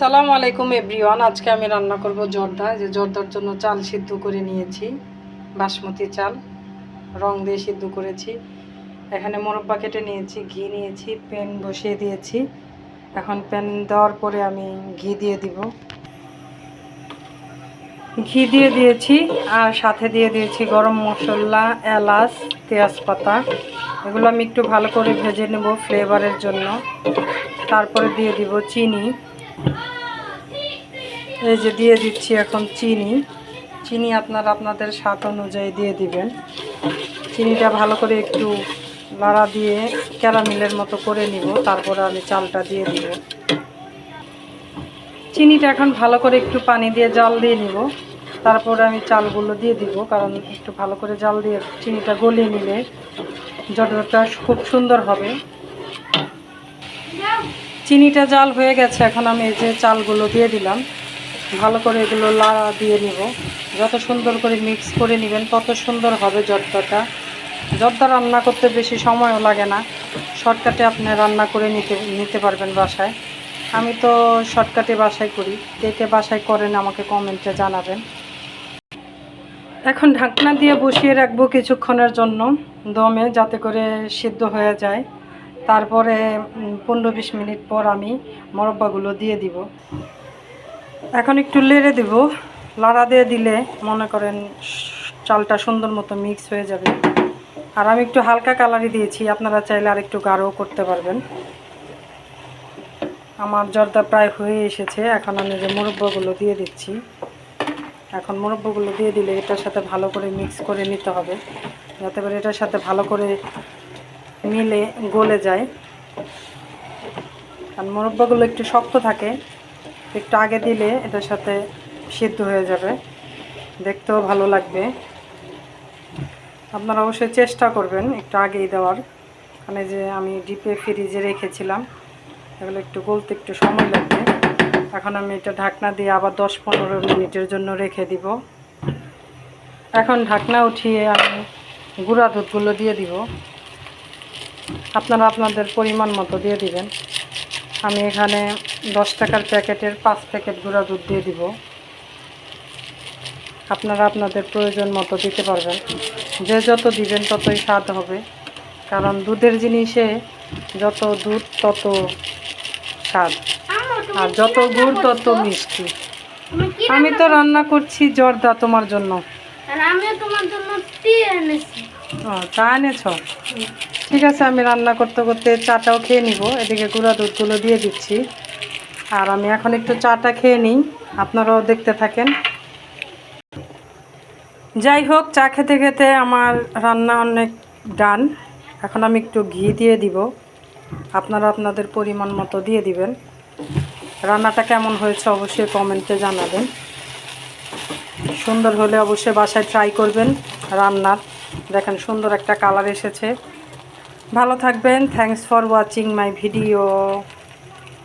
সালাম আলাইকুম, এভরিওয়ান। আজকে আমি রান্না করব জর্দা। যে জর্দার জন্য চাল সিদ্ধ করে নিয়েছি, বাসমতি চাল। রং দিয়ে সিদ্ধ করেছি। এখানে মোরব্বা কেটে নিয়েছি, ঘি নিয়েছি, প্যান বসিয়ে দিয়েছি। এখন প্যান দেওয়ার পরে আমি ঘি দিয়ে দিব। ঘি দিয়ে দিয়েছি, আর সাথে দিয়ে দিয়েছি গরম মশলা, এলাচ, তেজপাতা। এগুলো আমি একটু ভালো করে ভেজে নেব ফ্লেভারের জন্য। তারপরে দিয়ে দিব চিনি। এই যে দিয়ে দিচ্ছি এখন চিনি। চিনি আপনারা আপনাদের স্বাদ অনুযায়ী দিয়ে দিবেন। চিনিটা ভালো করে একটু লাড়া দিয়ে ক্যারামেলের মতো করে নিব, তারপরে আমি চালটা দিয়ে দিব। চিনিটা এখন ভালো করে একটু পানি দিয়ে জাল দিয়ে নিব। তারপরে আমি চালগুলো দিয়ে দিব, কারণ একটু ভালো করে জাল দিয়ে চিনিটা গলিয়ে নিলে জটটা খুব সুন্দর হবে। চিনিটা জাল হয়ে গেছে, এখন আমি এই যে চালগুলো দিয়ে দিলাম। ভালো করে এগুলো লাড়া দিয়ে নিব। যত সুন্দর করে মিক্স করে নেবেন, তত সুন্দর হবে জর্দাটা। জর্দা রান্না করতে বেশি সময়ও লাগে না। শর্টকাটে আপনি রান্না করে নিতে নিতে পারবেন বাসায়। আমি তো শর্টকাটে বাসায় করি। কে কে বাসায় করেন আমাকে কমেন্টে জানাবেন। এখন ঢাকনা দিয়ে বসিয়ে রাখব কিছুক্ষণের জন্য। দমে যাতে করে সিদ্ধ হয়ে যায়। তারপরে পনেরো বিশ মিনিট পর আমি মোরব্বাগুলো দিয়ে দিব। এখন একটু লেড়ে দিব। লাড়া দিয়ে দিলে মনে করেন চালটা সুন্দর মতো মিক্স হয়ে যাবে। আর আমি একটু হালকা কালারই দিয়েছি, আপনারা চাইলে আর একটু গাঢ়ও করতে পারবেন। আমার জর্দা প্রায় হয়ে এসেছে, এখন আমি যে মুরব্বাগুলো দিয়ে দিচ্ছি, এখন মুরব্বাগুলো দিয়ে দিলে এটার সাথে ভালো করে মিক্স করে নিতে হবে। যাতে করে এটার সাথে ভালো করে মিলে গলে যায়। কারণ মুরব্বাগুলো একটু শক্ত থাকে, একটু আগে দিলে এটার সাথে সিদ্ধ হয়ে যাবে। দেখতেও ভালো লাগবে। আপনারা অবশ্যই চেষ্টা করবেন একটু আগেই দেওয়ার। মানে যে আমি ডিপে ফ্রিজে রেখেছিলাম, এগুলো একটু গলতে একটু সময় লাগবে। এখন আমি এটা ঢাকনা দিয়ে আবার দশ পনেরো মিনিটের জন্য রেখে দিব। এখন ঢাকনা উঠিয়ে আমি গুঁড়া দুধগুলো দিয়ে দিব। আপনারা আপনাদের পরিমাণ মতো দিয়ে দিবেন। আমি এখানে দশ টাকার প্যাকেটের পাঁচ প্যাকেট গুঁড়া দুধ দিয়ে দিব। আপনারা আপনাদের প্রয়োজন মতো দিতে পারবেন। যে যত দিবেন ততই স্বাদ হবে। কারণ দুধের জিনিসে যত দুধ তত স্বাদ। আর যত গুড় তত মিষ্টি। আমি তো রান্না করছি জর্দা তোমার জন্য। ও এনেছ? ঠিক আছে, আমি রান্না করতে করতে চাটাও খেয়ে নিব। এদিকে গুঁড়া দুধগুলো দিয়ে দিচ্ছি। আর আমি এখন একটু চাটা খেয়ে নিই। আপনারাও দেখতে থাকেন। যাই হোক, চা খেতে খেতে আমার রান্না অনেক ডান। এখন আমি একটু ঘি দিয়ে দিব। আপনারা আপনাদের পরিমাণ মতো দিয়ে দিবেন। রান্নাটা কেমন হয়েছে অবশ্যই কমেন্টে জানাবেন। সুন্দর হলে অবশ্যই বাসায় ট্রাই করবেন রান্নার। দেখেন সুন্দর একটা কালার এসেছে। ভালো থাকবেন। Thanks for watching my video